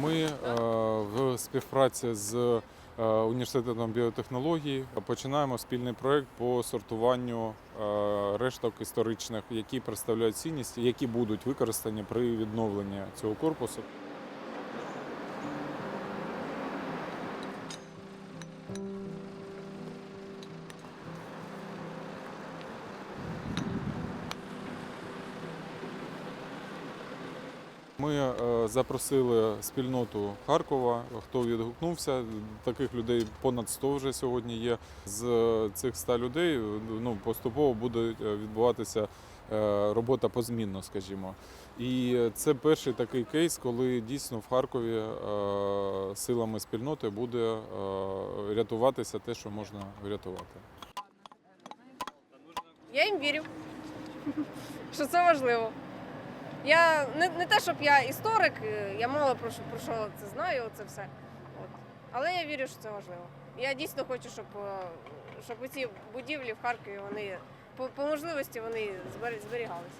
Ми е, в співпраці з е, університетом біотехнології починаємо спільний проект по сортуванню е, решток історичних, які представляють цінність, які будуть використані при відновленні цього корпусу. Ми е, запросили спільноту Харкова. Хто відгукнувся? Таких людей понад 100 вже сьогодні є. З е, цих 100 людей ну, поступово буде е, відбуватися робота позмінно, скажімо. І це перший такий кейс, коли дійсно в Харкові силами спільноти буде рятуватися те, що можна врятувати. Я їм вірю, що це важливо. Я не, не те, щоб я історик, е, я мало про що, про що це знаю, це все. От. Але я вірю, що це важливо. Я дійсно хочу, щоб, е, щоб ці будівлі в Харкові вони по, по можливості вони збер- зберігалися.